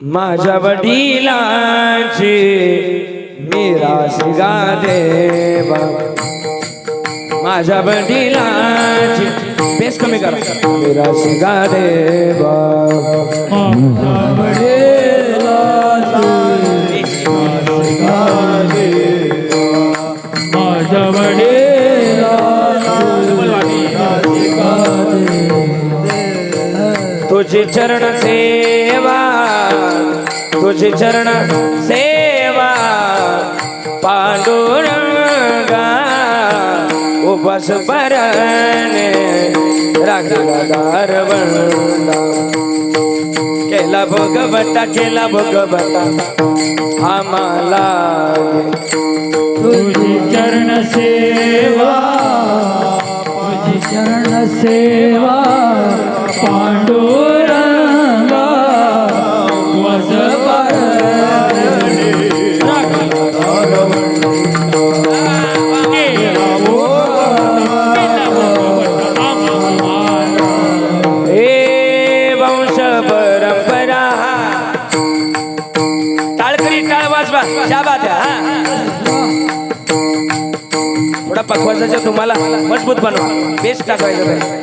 माझ्या वडिलांची मिरासी गा देवा माझ्या वडिलांची बेस कमी करा. मिरासी गा देवा माझ्या वडिला तुझी चरण सेवा तुझी चरण सेवा पांडुरंगा उपास परणे राखला दारवंदा केला भगवता केला भगवता आम्हाला तुझी चरण सेवा तुझी चरण सेवा टाळ वाजवा शाबा द्या हा. थोडा पकवासाच्या तुम्हाला मजबूत बनवा. बेस्ट टाकायचं काय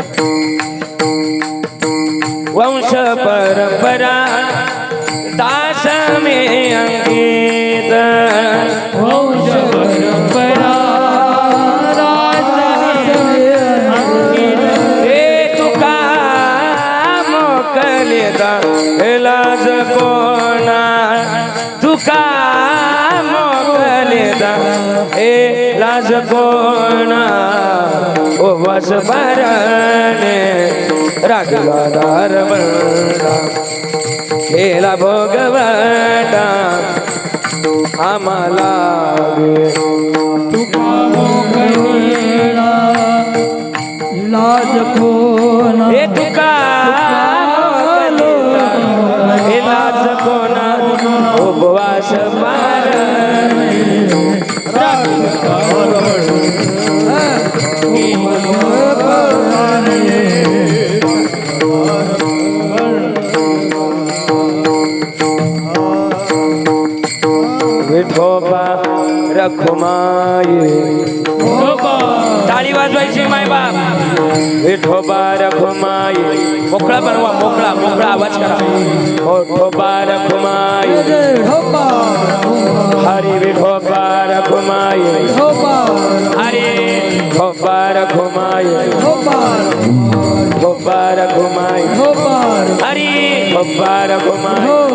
वंश परंपरा दास मे अंकित. वंश परंपरा तुका हे ओ वस भरणे राखला दार बंदा केला भोगवटा आम्हाला. लाज कोण? हे तुका लाज कोणा? उपवास पार રખમાય તાળી વાજવાય છે માય બાપ વિઠો બારખ માય મોકળા બનવા મોકળા મોકળા અવાજ કરા ઓઠો બારખ માય હરે વિઠો બારખ માય હરે બારખ માય બારખ માય હરે બારખ માય